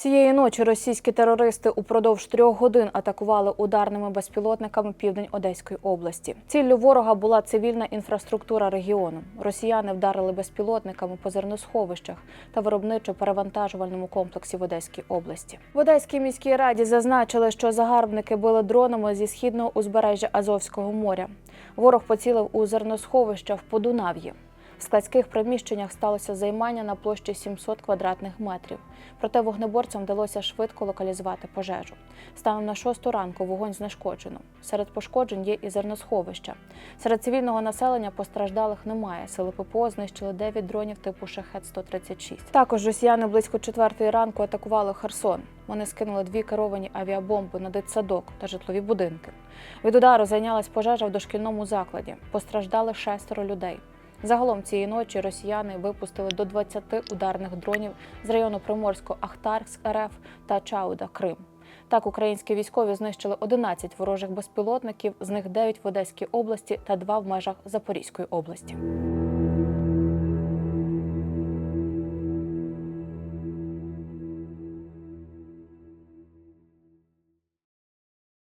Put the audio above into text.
Цієї ночі російські терористи упродовж трьох годин атакували ударними безпілотниками південь Одеської області. Ціллю ворога була цивільна інфраструктура регіону. Росіяни вдарили безпілотниками по зерносховищах та виробничо-перевантажувальному комплексі в Одеській області. В Одеській міській раді зазначили, що загарбники били дронами зі східного узбережжя Азовського моря. Ворог поцілив у зерносховища в Подунав'ї. Складських приміщеннях сталося займання на площі 700 квадратних метрів. Проте вогнеборцям вдалося швидко локалізувати пожежу. Станом на шосту ранку вогонь знешкоджено. Серед пошкоджень є і зерносховища. Серед цивільного населення постраждалих немає. Сили ППО знищили 9 дронів типу Шахет-136. Також росіяни близько четвертої ранку атакували Херсон. Вони скинули дві керовані авіабомби на дитсадок та житлові будинки. Від удару зайнялась пожежа в дошкільному закладі. Постраждали шестеро людей. Загалом цієї ночі росіяни випустили до 20 ударних дронів з району Приморсько-Ахтарськ РФ та Чауда Крим. Так, українські військові знищили 11 ворожих безпілотників, з них 9 в Одеській області та 2 в межах Запорізької області.